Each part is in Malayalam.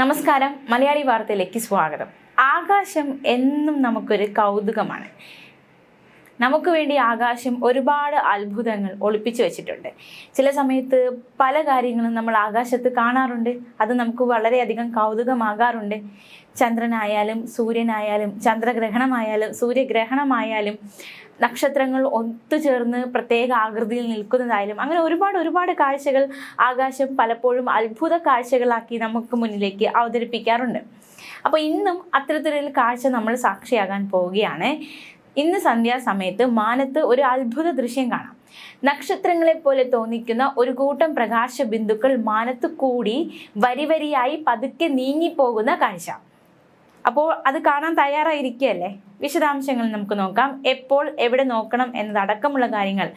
നമസ്കാരം. മലയാളി വാർത്തയിലേക്ക് സ്വാഗതം. ആകാശം എന്നും നമുക്കൊരു കൗതുകമാണ്. നമുക്ക് വേണ്ടി ആകാശം ഒരുപാട് അത്ഭുതങ്ങൾ ഒളിപ്പിച്ചു വെച്ചിട്ടുണ്ട്. ചില സമയത്ത് പല കാര്യങ്ങളും നമ്മൾ ആകാശത്ത് കാണാറുണ്ട്. അത് നമുക്ക് വളരെയധികം കൗതുകമാകാറുണ്ട്. ചന്ദ്രനായാലും സൂര്യനായാലും ചന്ദ്രഗ്രഹണമായാലും സൂര്യഗ്രഹണമായാലും നക്ഷത്രങ്ങൾ ഒത്തുചേർന്ന് പ്രത്യേക ആകൃതിയിൽ നിൽക്കുന്നതായാലും അങ്ങനെ ഒരുപാട് ഒരുപാട് കാഴ്ചകൾ ആകാശം പലപ്പോഴും അത്ഭുത കാഴ്ചകളാക്കി നമുക്ക് മുന്നിലേക്ക് അവതരിപ്പിക്കാറുണ്ട്. അപ്പോൾ ഇന്നും അത്തരത്തിലൊരു കാഴ്ച നമ്മൾ സാക്ഷിയാകാൻ പോവുകയാണ്. ഇന്ന് സന്ധ്യാസമയത്ത് മാനത്ത് ഒരു അത്ഭുത ദൃശ്യം കാണാം. നക്ഷത്രങ്ങളെ പോലെ തോന്നിക്കുന്ന ഒരു കൂട്ടം പ്രകാശ ബിന്ദുക്കൾ മാനത്ത് കൂടി വരിവരിയായി പതുക്കെ നീങ്ങിപ്പോകുന്ന കാഴ്ച. അപ്പോൾ അത് കാണാൻ തയ്യാറായിരിക്കുകയല്ലേ? വിശദാംശങ്ങൾ നമുക്ക് നോക്കാം. എപ്പോൾ എവിടെ നോക്കണം എന്നതടക്കമുള്ള കാര്യങ്ങൾ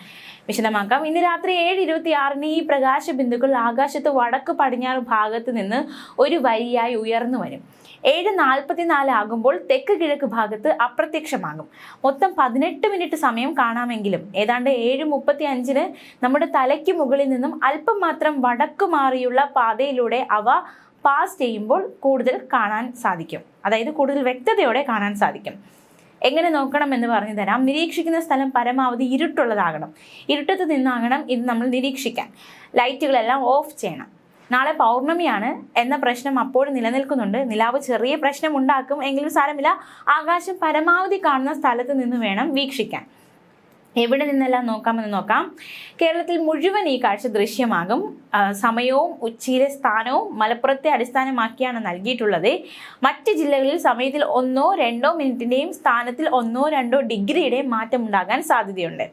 വിശദമാക്കാം. ഇന്ന് രാത്രി ഏഴ് ഇരുപത്തി ആറിന് ഈ പ്രകാശ ബിന്ദുക്കൾ ആകാശത്ത് വടക്ക് പടിഞ്ഞാറ് ഭാഗത്ത് നിന്ന് ഒരു വരിയായി ഉയർന്നു വരും. ഏഴ് നാൽപ്പത്തിനാല് ആകുമ്പോൾ തെക്ക് കിഴക്ക് ഭാഗത്ത് അപ്രത്യക്ഷമാകും. മൊത്തം പതിനെട്ട് മിനിറ്റ് സമയം കാണാമെങ്കിലും ഏതാണ്ട് ഏഴ് മുപ്പത്തി അഞ്ചിന് നമ്മുടെ തലയ്ക്ക് മുകളിൽ നിന്നും അല്പം മാത്രം വടക്ക് മാറിയുള്ള പാതയിലൂടെ അവ പാസ് ചെയ്യുമ്പോൾ കൂടുതൽ കാണാൻ സാധിക്കും. അതായത് കൂടുതൽ വ്യക്തതയോടെ കാണാൻ സാധിക്കും. എങ്ങനെ നോക്കണം എന്ന് പറഞ്ഞു തരാം. നിരീക്ഷിക്കുന്ന സ്ഥലം പരമാവധി ഇരുട്ടുള്ളതാകണം. ഇരുട്ടത്ത് നിന്നാകണം ഇത് നമ്മൾ നിരീക്ഷിക്കാൻ. ലൈറ്റുകളെല്ലാം ഓഫ് ചെയ്യണം. നാളെ പൗർണമിയാണ് എന്ന പ്രശ്നം അപ്പോഴും നിലനിൽക്കുന്നുണ്ട്. നിലാവ് ചെറിയ പ്രശ്നം ഉണ്ടാക്കും. എങ്കിലും സാരമില്ല. ആകാശം പരമാവധി കാണുന്ന സ്ഥലത്ത് നിന്ന് വേണം വീക്ഷിക്കാൻ. എവിടെ നിന്നെല്ലാം നോക്കാമെന്ന് നോക്കാം. കേരളത്തിൽ മുഴുവൻ ഈ കാഴ്ച ദൃശ്യമാകും. സമയവും ഉച്ചയിലെ സ്ഥാനവും മലപ്പുറത്തെ അടിസ്ഥാനമാക്കിയാണ് നൽകിയിട്ടുള്ളത്. മറ്റ് ജില്ലകളിൽ സമയത്തിൽ ഒന്നോ രണ്ടോ മിനിറ്റിന്റെയും സ്ഥാനത്തിൽ ഒന്നോ രണ്ടോ ഡിഗ്രിയുടെയും മാറ്റമുണ്ടാകാൻ സാധ്യതയുണ്ട്.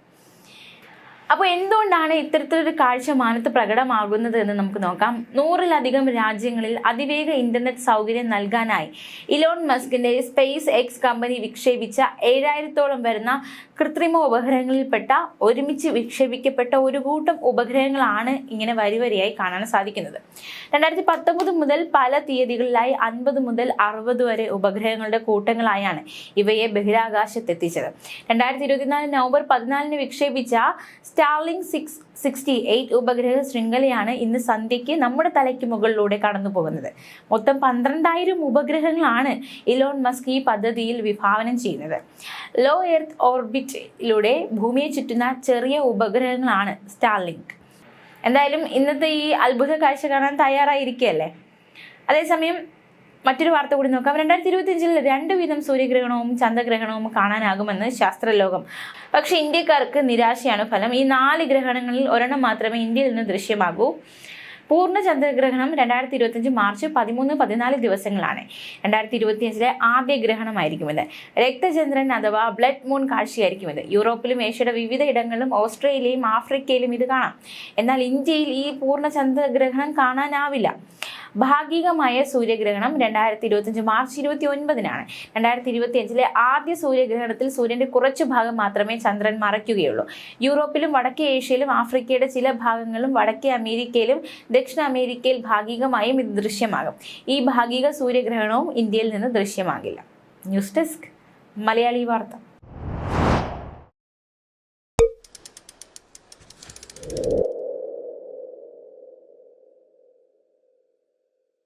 അപ്പോൾ എന്തുകൊണ്ടാണ് ഇത്തരത്തിലൊരു കാഴ്ച മാനത്ത് പ്രകടമാകുന്നത് എന്ന് നമുക്ക് നോക്കാം. നൂറിലധികം രാജ്യങ്ങളിൽ അതിവേഗ ഇന്റർനെറ്റ് സൗകര്യം നൽകാനായി ഇലോൺ മസ്കിന്റെ സ്പേസ് എക്സ് കമ്പനി വിക്ഷേപിച്ച ഏഴായിരത്തോളം വരുന്ന കൃത്രിമ ഉപഗ്രഹങ്ങളിൽപ്പെട്ട ഒരുമിച്ച് വിക്ഷേപിക്കപ്പെട്ട ഒരു കൂട്ടം ഉപഗ്രഹങ്ങളാണ് ഇങ്ങനെ വരിവരിയായി കാണാൻ സാധിക്കുന്നത്. രണ്ടായിരത്തി പത്തൊമ്പത് മുതൽ പല തീയതികളിലായി അൻപത് മുതൽ അറുപത് വരെ ഉപഗ്രഹങ്ങളുടെ കൂട്ടങ്ങളായാണ് ഇവയെ ബഹിരാകാശത്തെത്തിച്ചത്. രണ്ടായിരത്തി ഇരുപത്തിനാല് നവംബർ പതിനാലിന് വിക്ഷേപിച്ച സ്റ്റാർലിംഗ് സിക്സ് സിക്സ്റ്റി എയ്റ്റ് ഉപഗ്രഹ ശൃംഖലയാണ് ഇന്ന് സന്ധ്യയ്ക്ക് നമ്മുടെ തലയ്ക്ക് മുകളിലൂടെ കടന്നു പോകുന്നത്. മൊത്തം പന്ത്രണ്ടായിരം ഉപഗ്രഹങ്ങളാണ് ഇലോൺ മസ്ക് ഈ പദ്ധതിയിൽ വിഭാവനം ചെയ്യുന്നത്. ലോ എർത്ത് ഓർബിറ്റിലൂടെ ഭൂമിയെ ചുറ്റുന്ന ചെറിയ ഉപഗ്രഹങ്ങളാണ് സ്റ്റാർലിങ്ക് എന്തായാലും ഇന്നത്തെ ഈ അത്ഭുത കാഴ്ച കാണാൻ തയ്യാറായിരിക്കുകയല്ലേ? അതേസമയം മറ്റൊരു വാർത്ത കൂടി നോക്കാം. രണ്ടായിരത്തി ഇരുപത്തിയഞ്ചിൽ രണ്ട് വീതം സൂര്യഗ്രഹണവും ചന്ദ്രഗ്രഹണവും കാണാനാകുമെന്ന് ശാസ്ത്രലോകം. പക്ഷേ ഇന്ത്യക്കാർക്ക് നിരാശയാണ് ഫലം. ഈ നാല് ഗ്രഹണങ്ങളിൽ ഒരെണ്ണം മാത്രമേ ഇന്ത്യയിൽ നിന്ന് ദൃശ്യമാകൂ. പൂർണ ചന്ദ്രഗ്രഹണം രണ്ടായിരത്തി ഇരുപത്തിയഞ്ച് മാർച്ച് പതിമൂന്ന് പതിനാല് ദിവസങ്ങളാണ്. രണ്ടായിരത്തി ഇരുപത്തിയഞ്ചിലെ ആദ്യ ഗ്രഹണമായിരിക്കും ഇത്. രക്തചന്ദ്രൻ അഥവാ ബ്ലഡ് മൂൺ കാഴ്ചയായിരിക്കും ഇത്. യൂറോപ്പിലും ഏഷ്യയുടെ വിവിധ ഇടങ്ങളിലും ഓസ്ട്രേലിയയിലും ആഫ്രിക്കയിലും ഇത് കാണാം. എന്നാൽ ഇന്ത്യയിൽ ഈ പൂർണ ചന്ദ്രഗ്രഹണം കാണാനാവില്ല. ഭാഗികമായ സൂര്യഗ്രഹണം രണ്ടായിരത്തി ഇരുപത്തിയഞ്ച് മാർച്ച് ഇരുപത്തി ഒൻപതിനാണ് രണ്ടായിരത്തി ഇരുപത്തി അഞ്ചിലെ ആദ്യ സൂര്യഗ്രഹണത്തിൽ സൂര്യന്റെ കുറച്ചു ഭാഗം മാത്രമേ ചന്ദ്രൻ മറയ്ക്കുകയുള്ളൂ. യൂറോപ്പിലും വടക്കേ ഏഷ്യയിലും ആഫ്രിക്കയുടെ ചില ഭാഗങ്ങളിലും വടക്കേ അമേരിക്കയിലും ദക്ഷിണ അമേരിക്കയിൽ ഭാഗികമായും ഇത് ദൃശ്യമാകും. ഈ ഭാഗിക സൂര്യഗ്രഹണവും ഇന്ത്യയിൽ നിന്ന് ദൃശ്യമാകില്ല. ന്യൂസ് ഡെസ്ക് മലയാളി വാർത്ത.